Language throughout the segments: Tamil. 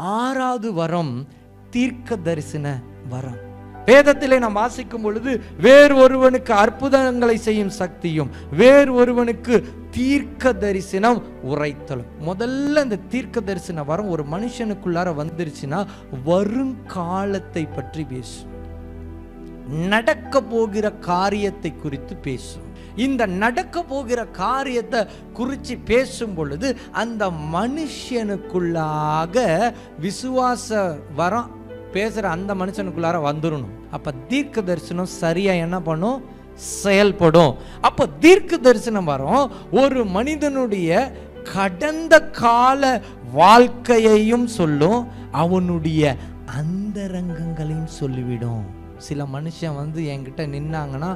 ஆறாவது வரம் தீர்க்க தரிசன வரம். வேதத்திலே நாம் வாசிக்கும் பொழுது வேறு ஒருவனுக்கு அற்புதங்களை செய்யும் சக்தியும் வேறு ஒருவனுக்கு தீர்க்க தரிசனம் உரைத்தலும். முதல்ல இந்த தீர்க்க தரிசன வரம் ஒரு மனுஷனுக்குள்ளார வந்துருச்சுன்னா வருங்காலத்தை பற்றி பேசும். நடக்க போகிற காரியத்தை குறித்து பேசும். இந்த நடக்க போகிற காரியத்தை குறித்து பேசும் பொழுது அந்த மனுஷனுக்குள்ளாக விசுவாச வரம் பேசுகிற அந்த மனுஷனுக்குள்ளார வந்துடணும் அப்போ தீர்க்க தரிசனம் சரியாக என்ன பண்ணும்? செயல்படும். அப்போ தீர்க்க தரிசனம் வரும். ஒரு மனிதனுடைய கடந்த கால வாழ்க்கையையும் சொல்லும். அவனுடைய அந்தரங்கங்களையும் சொல்லிவிடும். சில மனுஷன் வந்து என்கிட்ட நின்னாங்கன்னா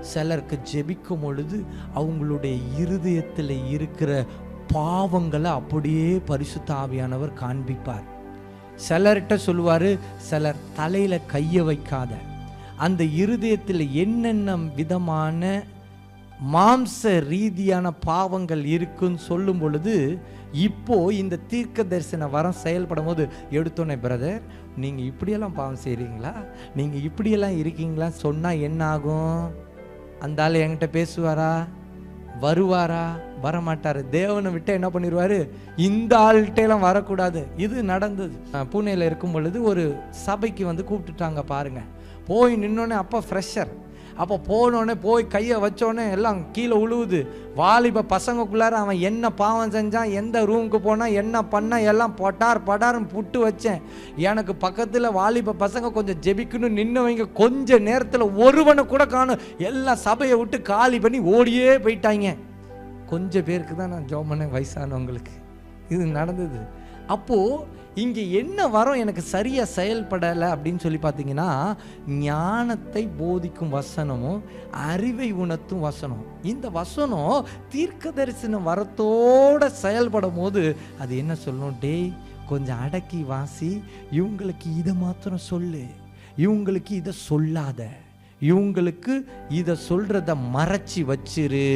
சிலருக்கு ஜெபிக்கும் பொழுது அவங்களுடைய இருதயத்தில் இருக்கிற பாவங்களை அப்படியே பரிசுத்த ஆவியானவர் காண்பிப்பார். சிலர்கிட்ட சொல்லுவார் சிலர் தலையில் கையை வைக்காத. அந்த இருதயத்தில் என்னென்ன விதமான மாம்ச ரீதியான பாவங்கள் இருக்குன்னு சொல்லும் பொழுது இப்போ இந்த தீர்க்க தரிசன வரம் செயல்படும் போது எடுத்தோன்னே பிரதர் நீங்கள் இப்படியெல்லாம் பாவம் செய்கிறீங்களா நீங்கள் இப்படியெல்லாம் இருக்கீங்களா? சொன்னால் என்ன ஆகும்? அந்த ஆள் என்கிட்ட பேசுவாரா? வருவாரா? வரமாட்டார். தேவனை விட்டு என்ன பண்ணிடுவார் இந்த ஆள்கிட்டலாம் வரக்கூடாது. இது நடந்தது. பூனேயில் இருக்கும் பொழுது ஒரு சபைக்கு வந்து கூப்பிட்டுட்டாங்க பாருங்கள் போய் நின்னோடனே அப்போ ஃப்ரெஷர் அப்போ போனோடனே போய் கையை வச்சோடனே எல்லாம் கீழே உழுவுது. வாலிப பசங்கக்குள்ளார அவன் என்ன பாவம் செஞ்சான் எந்த ரூமுக்கு போனால் என்ன பண்ண எல்லாம் பொட்டார் படார்னு புட்டு வச்சேன். எனக்கு பக்கத்தில் வாலிப பசங்க கொஞ்சம் ஜெபிக்கணும் நின்னவங்க கொஞ்ச நேரத்தில் ஒருவனை கூட காணும். எல்லாம் சபையை விட்டு காலி பண்ணி ஓடியே போயிட்டாங்க. கொஞ்சம் பேருக்கு தான் நான் ஜோம் பண்ணேன் வயசானவங்களுக்கு. இது நடந்தது. அப்போது இங்கே என்ன வரம் எனக்கு சரியாக செயல்படலை அப்படின்னு சொல்லி பார்த்தீங்கன்னா ஞானத்தை போதிக்கும் வசனமும் அறிவை உணர்த்தும் வசனம். இந்த வசனம் தீர்க்க தரிசன வரத்தோட செயல்படும் போது அது என்ன சொல்லணும் டேய் கொஞ்சம் அடக்கி வாசி. இவங்களுக்கு இதை மாத்திரம் சொல்லு. இவங்களுக்கு இதை சொல்லாத. இவங்களுக்கு இதை சொல்கிறத மறைச்சி வச்சிரு.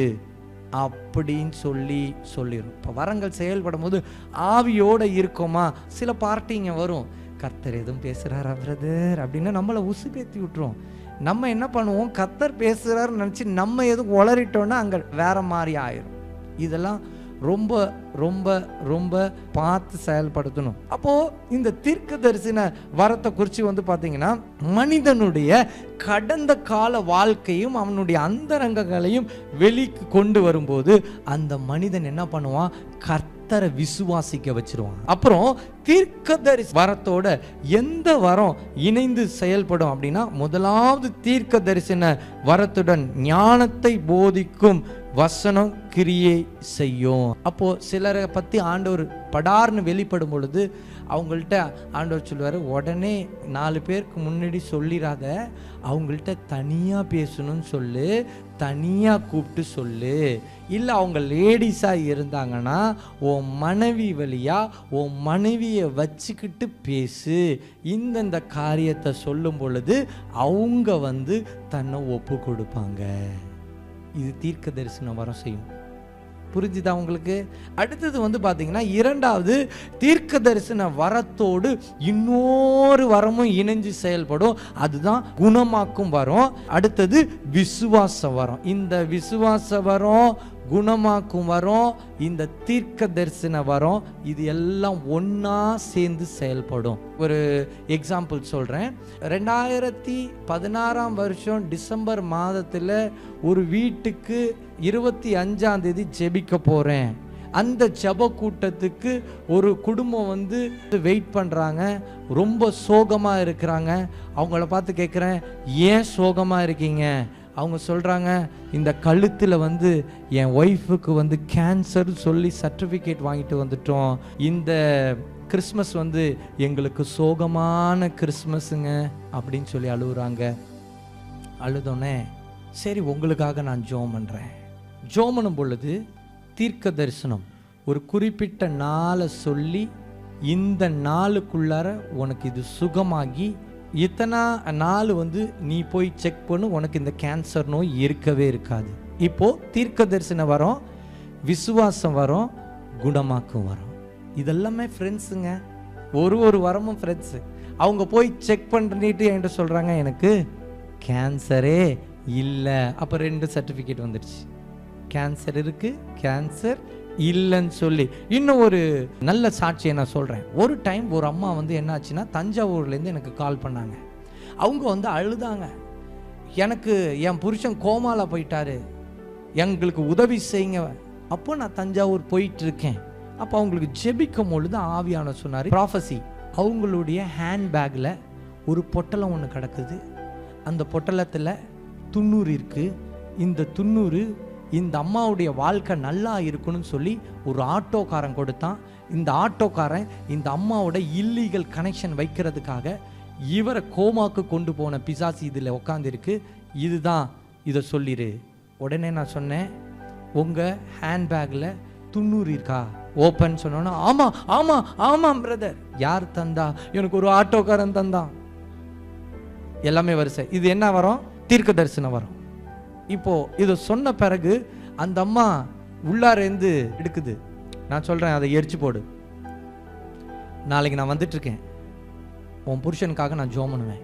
அப்படின்னு சொல்லி சொல்லிடும் இப்போ வரங்கள் செயல்படும் போது ஆவியோட இருக்கோமா? சில பார்ட்டிங்க வரும். கர்த்தர் எதுவும் பேசுகிறாரா பிரதர் அப்படின்னு நம்மளை உசுபேத்தி விட்டுரும். நம்ம என்ன பண்ணுவோம்? கத்தர் பேசுகிறாருன்னு நினச்சி நம்ம எதுவும் உளறிட்டோன்னா அங்கே வேற மாதிரி ஆயிரும். இதெல்லாம் ரொம்ப ரொம்ப ரொம்ப பார்த்து செயல்படுத்தணும். அப்போ இந்த தீர்க்க தரிசன வரத்தை குறித்து வந்து பார்த்தீங்கன்னா மனிதனுடைய கடந்த கால வாழ்க்கையும் அவனுடைய அந்தரங்கங்களையும் வெளிக்கு கொண்டு வரும்போது அந்த மனிதன் என்ன பண்ணுவான்? கர்த்தரை விசுவாசிக்க வச்சிருவான். அப்புறம் தீர்க்க தரிசி வரத்தோட எந்த வரம் இணைந்து செயல்படும் அப்படின்னா முதலாவது தீர்க்க தரிசன வரத்துடன் ஞானத்தை போதிக்கும் வசனம் கிரியை செய்யும். அப்போது சிலரை பற்றி ஆண்டவர் படார்னு வெளிப்படும் பொழுது அவங்கள்ட்ட ஆண்டவர் சொல்லுவார் உடனே நாலு பேருக்கு முன்னாடி சொல்லிடாத அவங்கள்ட்ட தனியாக பேசணும்னு சொல்லு தனியாக கூப்பிட்டு சொல்லு. இல்லை அவங்க லேடிஸாக இருந்தாங்கன்னா உன் மனைவி வழியாக உன் மனைவியை வச்சுக்கிட்டு பேசு. இந்தந்த காரியத்தை சொல்லும் பொழுது அவங்க வந்து தன்னை ஒப்பு கொடுப்பாங்க. இது தீர்க்க தரிசனம் வரம் செய்யும். புரிஞ்சுதா உங்களுக்கு? அடுத்தது வந்து பார்த்தீங்கன்னா இரண்டாவது தீர்க்க தரிசன வரத்தோடு இன்னொரு வரமும் இணைஞ்சு செயல்படும். அதுதான் குணமாக்கும் வரம். அடுத்தது விசுவாச வரம். இந்த விசுவாச வரம் குணமாக்கும் வரம் இந்த தீர்க்க தரிசன வரம் இது எல்லாம் ஒன்றா சேர்ந்து செயல்படும். ஒரு எக்ஸாம்பிள் சொல்கிறேன் ரெண்டாயிரத்தி பதினாறாம் வருஷம் டிசம்பர் மாதத்தில் ஒரு வீட்டுக்கு இருபத்தி அஞ்சாம் தேதி ஜெபிக்க போகிறேன் அந்த ஜப கூட்டத்துக்கு ஒரு குடும்பம் வந்து வெயிட் பண்ணுறாங்க ரொம்ப சோகமாக இருக்கிறாங்க. அவங்கள பார்த்து கேட்குறேன் ஏன் சோகமாக இருக்கீங்க? அவங்க சொல்கிறாங்க இந்த கழுத்தில் வந்து என் ஒய்ஃபுக்கு வந்து கேன்சர் சொல்லி சர்டிஃபிகேட் வாங்கிட்டு வந்துட்டோம். இந்த கிறிஸ்மஸ் வந்து எங்களுக்கு சோகமான கிறிஸ்மஸுங்க அப்படின்னு சொல்லி அழுகுறாங்க அழுதோன்னே சரி உங்களுக்காக நான் ஜோம் பண்ணுறேன் ஜோமனும் பண்ணும் பொழுது தீர்க்க தரிசனம். ஒரு குறிப்பிட்ட நாளை சொல்லி இந்த நாளுக்குள்ளார உனக்கு இது சுகமாகி இத்தனை நாள் வந்து நீ போய் செக் பண்ணு உனக்கு இந்த கேன்சர் நோய் இருக்கவே இருக்காது. இப்போது தீர்க்க தரிசனம் வரும் விசுவாசம் வரும் குணமாக்கும் வரும். இதெல்லாமே ஃப்ரெண்ட்ஸுங்க ஒரு ஒரு வரமும் ஃப்ரெண்ட்ஸு அவங்க போய் செக் பண்ணிட்டு என்கிட்ட சொல்கிறாங்க எனக்கு கேன்சரே இல்லை. அப்போ ரெண்டு சர்டிஃபிகேட் வந்துடுச்சு. கேன்சர் இருக்குது கேன்சர் இல்லைன்னு சொல்லி. இன்னும் ஒரு நல்ல சாட்சியை நான் சொல்கிறேன் ஒரு டைம் ஒரு அம்மா வந்து என்னாச்சுன்னா தஞ்சாவூர்லேருந்து எனக்கு கால் பண்ணாங்க. அவங்க வந்து அழுதாங்க. எனக்கு என் புருஷன் கோமாவில் போயிட்டாரு. எங்களுக்கு உதவி செய்யுங்க. அப்போ நான் தஞ்சாவூர் போயிட்டு இருக்கேன் அப்போ அவங்களுக்கு ஜெபிக்கும் பொழுது ஆவியான சொன்னார் ப்ராஃபஸி அவங்களுடைய ஹேண்ட்பேக்கில் ஒரு பொட்டலம் ஒன்று கிடக்குது. அந்த பொட்டலத்தில் துண்ணூறு இருக்குது இந்த துண்ணூறு இந்த அம்மாவுடைய வாழ்க்கை நல்லா இருக்கணும்னு சொல்லி ஒரு ஆட்டோக்காரன் கொடுத்தான். இந்த ஆட்டோக்காரன் இந்த அம்மாவோட இல்லீகல் கனெக்ஷன் வைக்கிறதுக்காக இவரை கோமாக்கு கொண்டு போன பிசாசி இதில் உட்காந்துருக்கு இதுதான் இதை சொல்லிடு உடனே நான் சொன்னேன் உங்கள் ஹேண்ட்பேக்கில் துண்ணூறு இருக்கா? ஓப்பன் சொன்னோன்னா ஆமாம் ஆமாம் ஆமாம் பிரதர் யார் தந்தா? எனக்கு ஒரு ஆட்டோக்காரன் தந்தான். எல்லாமே வரிசை. இது என்ன வரும்? தீர்க்க தரிசனம் வரும். இப்போ இதை சொன்ன பிறகு அந்த அம்மா உள்ளாரேந்து எடுக்குது. நான் சொல்கிறேன் அதை எரிச்சு போடு. நாளைக்கு நான் வந்துட்டு இருக்கேன் உன் புருஷனுக்காக நான் ஜோம் பண்ணுவேன்.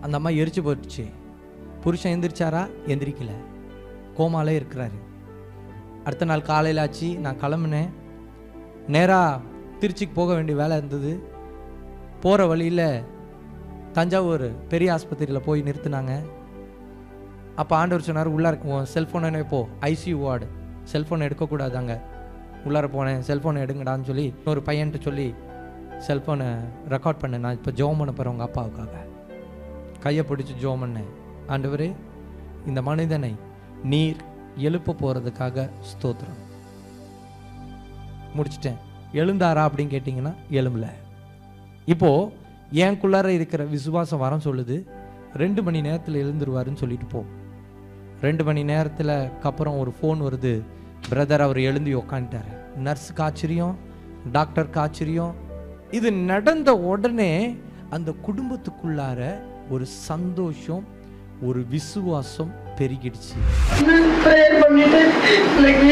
அந்த அம்மா எரிச்சு போட்டுச்சு. புருஷன் எந்திரிச்சாரா? எந்திரிக்கல. கோமாலே இருக்கிறாரு. அடுத்த நாள் காலையில் ஆச்சு நான் கிளம்புனேன். நேராக திருச்சிக்கு போக வேண்டிய வேலை இருந்தது. போகிற வழியில் தஞ்சாவூர் பெரிய ஆஸ்பத்திரியில் போய் நிறுத்தினாங்க. அப்போ ஆண்டவர் சொன்னார் உள்ளார உன் செல்ஃபோனை போ. ஐசியூ வார்டு செல்ஃபோன் எடுக்கக்கூடாது அங்கே. உள்ளார போனேன் செல்ஃபோனை எடுங்கடான்னு சொல்லி இன்னொரு பையன்ட்டு சொல்லி செல்ஃபோனை ரெக்கார்ட் பண்ணேன். நான் இப்போ ஜோம் பண்ண போகிறேன் உங்கள் அப்பாவுக்காக. கையை பிடிச்சி ஜோம் பண்ணேன். ஆண்டவர் இந்த மனிதனை நீர் எழுப்ப போகிறதுக்காக ஸ்தோத்திரம். முடிச்சிட்டேன். எழுந்தாரா அப்படின்னு கேட்டிங்கன்னா எழும்பல. இப்போது எனக்குள்ளார இருக்கிற விசுவாசம் வரம் சொல்லுது. ரெண்டு மணி நேரத்தில் எழுந்துருவாருன்னு சொல்லிட்டு போ. ரெண்டு மணி நேரத்தில் அப்புறம் ஒரு ஃபோன் வருது. பிரதர் அவர் எழுந்தி உக்காந்துட்டார். நர்ஸுக்கு ஆச்சரியம் டாக்டருக்கு ஆச்சரியம் இது நடந்த உடனே அந்த குடும்பத்துக்குள்ளார ஒரு சந்தோஷம் ஒரு விசுவாசம் பெருகிடுச்சு. ப்ரேயர் பண்ணிட்டு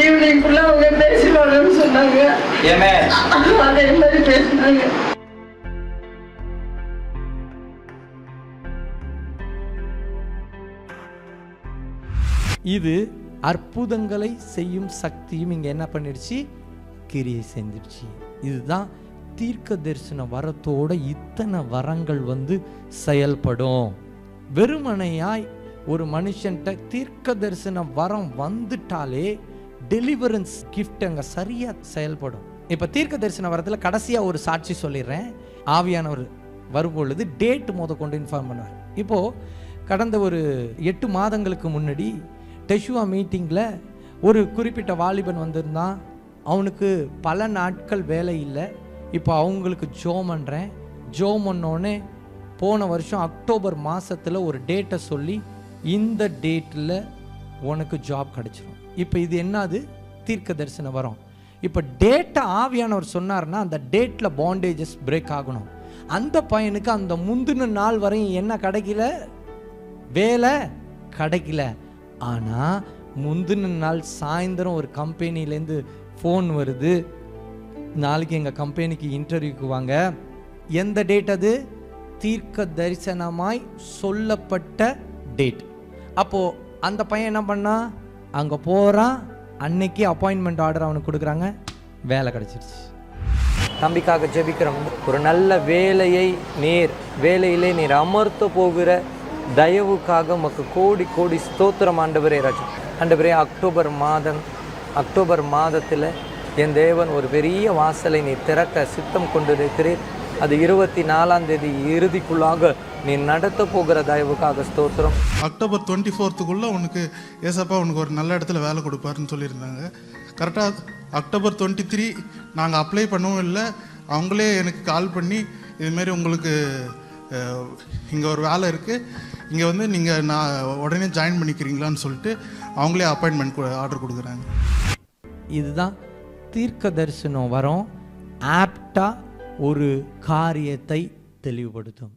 ஈவினிங் அவங்க பேசுவாங்கன்னு சொன்னாங்க. அதே மாதிரி பேசினாங்க. இது அற்புதங்களை செய்யும் சக்தியும் இங்கே என்ன பண்ணிடுச்சு? கிரியை செஞ்சிடுச்சு. இதுதான் தீர்க்க தரிசன வரத்தோட இத்தனை வரங்கள் வந்து செயல்படும். வெறுமனையாய் ஒரு மனுஷன்ட்ட தீர்க்க தரிசன வரம் வந்துட்டாலே டெலிவரன்ஸ் கிஃப்ட் அங்கே சரியாக செயல்படும். இப்போ தீர்க்க தரிசன வரத்தில் கடைசியாக ஒரு சாட்சி சொல்லிடுறேன். ஆவியானவர் வரும்பொழுது டேட் மோத கொண்டு இன்ஃபார்ம் பண்ணுவார். இப்போது கடந்த ஒரு எட்டு மாதங்களுக்கு முன்னாடி டெஷுவா மீட்டிங்கில் ஒரு குறிப்பிட்ட வாலிபன் வந்திருந்தான். அவனுக்கு பல நாட்கள் வேலை இல்லை. இப்போ அவங்களுக்கு ஜோம் பண்ணுறேன் ஜோம் பண்ணோடனே போன வருஷம் அக்டோபர் மாதத்தில் ஒரு டேட்டை சொல்லி இந்த டேட்டில் உனக்கு ஜாப் கிடச்சிரும். இப்போ இது என்னது? தீர்க்க தரிசனம் வரும். இப்போ டேட்டை ஆவியானவர் சொன்னார்னா அந்த டேட்டில் பாண்டேஜஸ் பிரேக் ஆகணும். அந்த பையனுக்கு அந்த முந்தின நாள் வரையும் என்ன கிடைக்கல? வேலை கிடைக்கல. ஆனால் முந்தின நாள் சாயந்தரம் ஒரு கம்பெனிலேருந்து ஃபோன் வருது. நாளைக்கு எங்கள் கம்பெனிக்கு இன்டர்வியூக்கு வாங்க. எந்த டேட் அது? தீர்க்க தரிசனமாய் சொல்லப்பட்ட டேட் அப்போது அந்த பையன் என்ன பண்ணான் அங்கே போகிறான் அன்னைக்கு அப்பாயின்மெண்ட் ஆர்டர் அவனுக்கு கொடுக்குறாங்க. வேலை கிடச்சிருச்சு. தம்பிக்காக ஜெபிக்கிறோம் ஒரு நல்ல வேலையை நீர் வேலையிலே நீர் அமர்த்த போகிற தயவுக்காக உமக்கு கோடி கோடி ஸ்தோத்திரம் ஆண்டவரே ராஜா. ஆண்டவரே அக்டோபர் மாதம் அக்டோபர் மாதத்தில் என் தேவன் ஒரு பெரிய வாசலை நீ திறக்க சித்தம் கொண்டிருக்கிறீர். அது இருபத்தி நாலாம் தேதி இறுதிக்குள்ளாக நீ நடத்த போகிற தயவுக்காக ஸ்தோத்திரம். அக்டோபர் டுவெண்ட்டி ஃபோர்த்துக்குள்ளே உனக்கு ஏசப்பா உனக்கு ஒரு நல்ல இடத்துல வேலை கொடுப்பாருன்னு சொல்லியிருந்தாங்க. கரெக்டாக அக்டோபர் டுவெண்ட்டி த்ரீ நாங்கள் அப்ளை பண்ணவும் இல்லை. அவங்களே எனக்கு கால் பண்ணி இதுமாரி உங்களுக்கு இங்கே ஒரு வேலை இருக்குது இங்கே வந்து நீங்கள் நான் உடனே ஜாயின் பண்ணிக்கிறீங்களான்னு சொல்லிட்டு அவங்களே அப்பாயின்மெண்ட் ஆர்டர் கொடுக்குறாங்க. இதுதான் தீர்க்க தரிசனம் வரும். ஆப்டா ஒரு காரியத்தை தெளிவுபடுத்தும்.